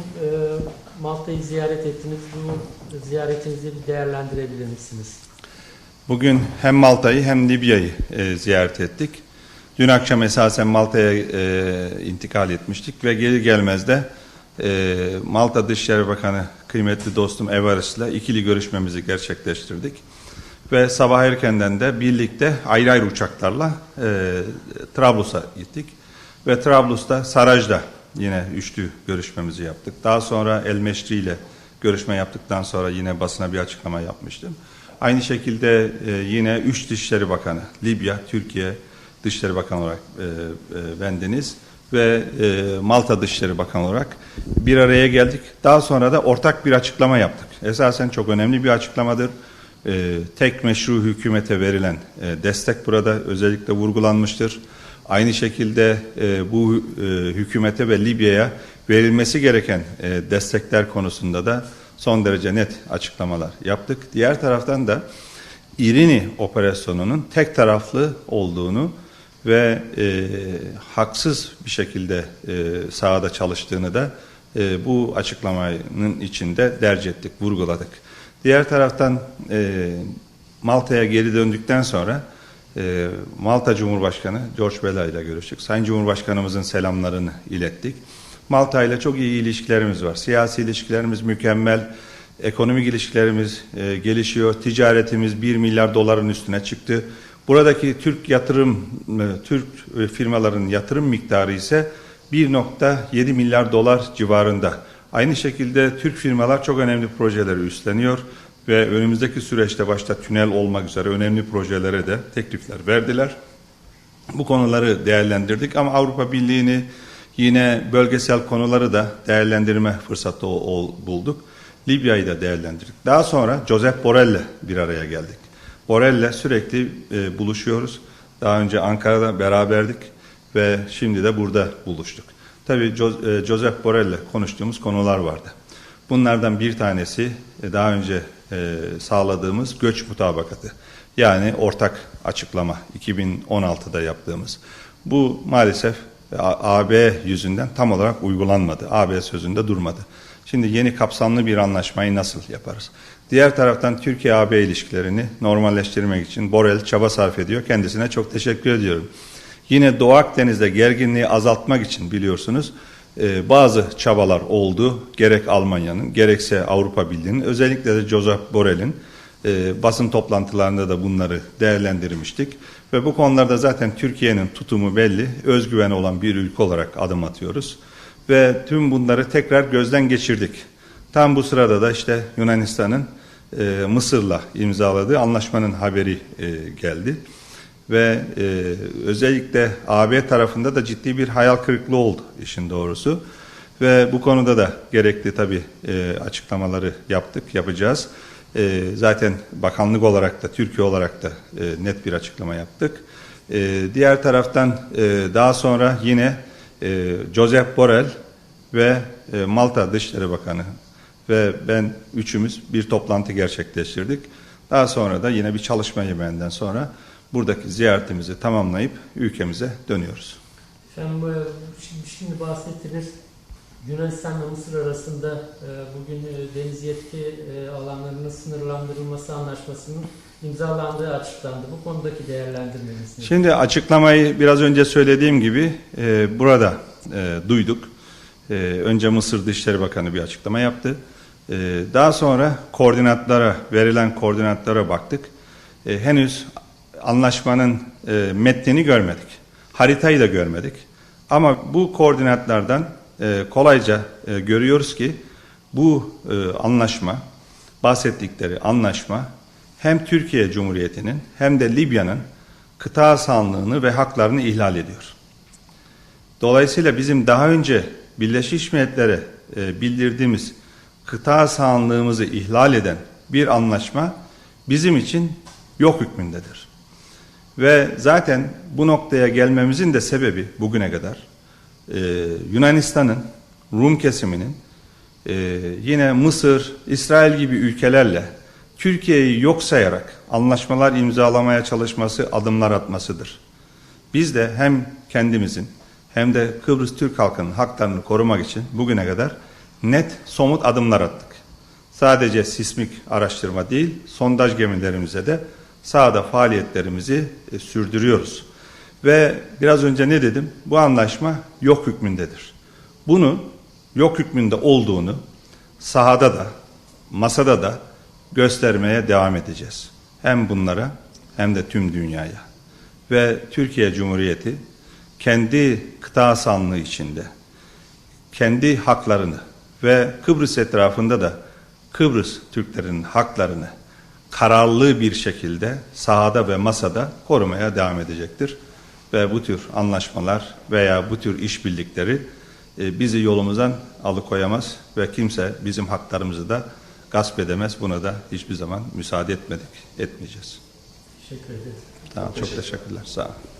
e, Malta'yı ziyaret ettiniz. Bu ziyaretinizi bir değerlendirebilir misiniz? Bugün hem Malta'yı hem Libya'yı e, ziyaret ettik. Dün akşam esasen Malta'ya e, intikal etmiştik ve gelir gelmez de e, Malta Dışişleri Bakanı kıymetli dostum Evaris'le ikili görüşmemizi gerçekleştirdik. Ve sabah erkenden de birlikte ayrı ayrı uçaklarla e, Trablus'a gittik. Ve Trablus'ta Saraj'da yine üçlü görüşmemizi yaptık. Daha sonra El Meşri ile görüşme yaptıktan sonra yine basına bir açıklama yapmıştım. Aynı şekilde e, yine üç Dışişleri Bakanı, Libya, Türkiye Dışişleri Bakanı olarak e, e, bendeniz ve e, Malta Dışişleri Bakanı olarak bir araya geldik. Daha sonra da ortak bir açıklama yaptık. Esasen çok önemli bir açıklamadır. E, tek meşru hükümete verilen e, destek burada özellikle vurgulanmıştır. Aynı şekilde e, bu e, hükümete ve Libya'ya verilmesi gereken e, destekler konusunda da son derece net açıklamalar yaptık. Diğer taraftan da İrini operasyonunun tek taraflı olduğunu ve e, haksız bir şekilde e, sahada çalıştığını da e, bu açıklamanın içinde derc ettik, vurguladık. Diğer taraftan e, Malta'ya geri döndükten sonra e, Malta Cumhurbaşkanı George Bella ile görüştük. Sayın Cumhurbaşkanımızın selamlarını ilettik. Malta ile çok iyi ilişkilerimiz var. Siyasi ilişkilerimiz mükemmel. Ekonomik ilişkilerimiz e, gelişiyor. Ticaretimiz 1 milyar doların üstüne çıktı. Buradaki Türk yatırım, e, Türk e, firmaların yatırım miktarı ise 1.7 milyar dolar civarında. Aynı şekilde Türk firmalar çok önemli projeleri üstleniyor ve önümüzdeki süreçte başta tünel olmak üzere önemli projelere de teklifler verdiler. Bu konuları değerlendirdik ama Avrupa Birliği'ni yine bölgesel konuları da değerlendirme fırsatı bulduk. Libya'yı da değerlendirdik. Daha sonra Josep Borrell'le bir araya geldik. Borrell'le sürekli e, buluşuyoruz. Daha önce Ankara'da beraberdik ve şimdi de burada buluştuk. Tabii e, Josep Borrell'le konuştuğumuz konular vardı. Bunlardan bir tanesi e, daha önce e, sağladığımız göç mutabakatı. Yani ortak açıklama 2016'da yaptığımız. Bu maalesef A- AB yüzünden tam olarak uygulanmadı. AB sözünde durmadı. Şimdi yeni kapsamlı bir anlaşmayı nasıl yaparız? Diğer taraftan Türkiye-AB ilişkilerini normalleştirmek için Borel çaba sarf ediyor. Kendisine çok teşekkür ediyorum. Yine Doğu Akdeniz'de gerginliği azaltmak için biliyorsunuz e, bazı çabalar oldu. Gerek Almanya'nın gerekse Avrupa Birliği'nin özellikle de Josep Borrell'in e, basın toplantılarında da bunları değerlendirmiştik. Ve bu konularda zaten Türkiye'nin tutumu belli. Özgüven olan bir ülke olarak adım atıyoruz. Ve tüm bunları tekrar gözden geçirdik. Tam bu sırada da işte Yunanistan'ın e, Mısır'la imzaladığı anlaşmanın haberi e, geldi. Ve e, özellikle AB tarafında da ciddi bir hayal kırıklığı oldu işin doğrusu. Ve bu konuda da gerekli tabii e, açıklamaları yaptık, yapacağız. E, zaten bakanlık olarak da, Türkiye olarak da e, net bir açıklama yaptık. E, diğer taraftan e, daha sonra yine e, Josep Borrell ve e, Malta Dışişleri Bakanı ve ben üçümüz bir toplantı gerçekleştirdik. Daha sonra da yine bir çalışma yemeğinden sonra buradaki ziyaretimizi tamamlayıp ülkemize dönüyoruz. Efendim bu- şimdi, şimdi bahsettiniz Yunanistan'la Mısır arasında e, bugün e, deniz yetki e, alanlarının sınırlandırılması anlaşmasının imzalandığı açıklandı. Bu konudaki değerlendirmeniz? Şimdi açıklamayı biraz önce söylediğim gibi e, burada e, duyduk. E, önce Mısır Dışişleri Bakanı bir açıklama yaptı. E, daha sonra koordinatlara, verilen koordinatlara baktık. E, henüz anlaşmanın e, metnini görmedik. Haritayı da görmedik. Ama bu koordinatlardan e, kolayca e, görüyoruz ki bu e, anlaşma, bahsettikleri anlaşma hem Türkiye Cumhuriyeti'nin hem de Libya'nın kıta sahanlığını ve haklarını ihlal ediyor. Dolayısıyla bizim daha önce Birleşmiş Milletler'e e, bildirdiğimiz kıta sahanlığımızı ihlal eden bir anlaşma bizim için yok hükmündedir. Ve zaten bu noktaya gelmemizin de sebebi bugüne kadar e, Yunanistan'ın, Rum kesiminin e, yine Mısır, İsrail gibi ülkelerle Türkiye'yi yok sayarak anlaşmalar imzalamaya çalışması, adımlar atmasıdır. Biz de hem kendimizin hem de Kıbrıs Türk halkının haklarını korumak için bugüne kadar net, somut adımlar attık. Sadece sismik araştırma değil, sondaj gemilerimize de sahada faaliyetlerimizi e, sürdürüyoruz. Ve biraz önce ne dedim? Bu anlaşma yok hükmündedir. Bunu yok hükmünde olduğunu sahada da, masada da göstermeye devam edeceğiz. Hem bunlara hem de tüm dünyaya. Ve Türkiye Cumhuriyeti kendi kıta sahanlığı içinde kendi haklarını ve Kıbrıs etrafında da Kıbrıs Türklerinin haklarını kararlı bir şekilde sahada ve masada korumaya devam edecektir. Ve bu tür anlaşmalar veya bu tür işbirlikleri e, bizi yolumuzdan alıkoyamaz ve kimse bizim haklarımızı da gasp edemez. Buna da hiçbir zaman müsaade etmedik, etmeyeceğiz. Teşekkür ederiz. Tamam, çok teşekkürler. Sağ olun.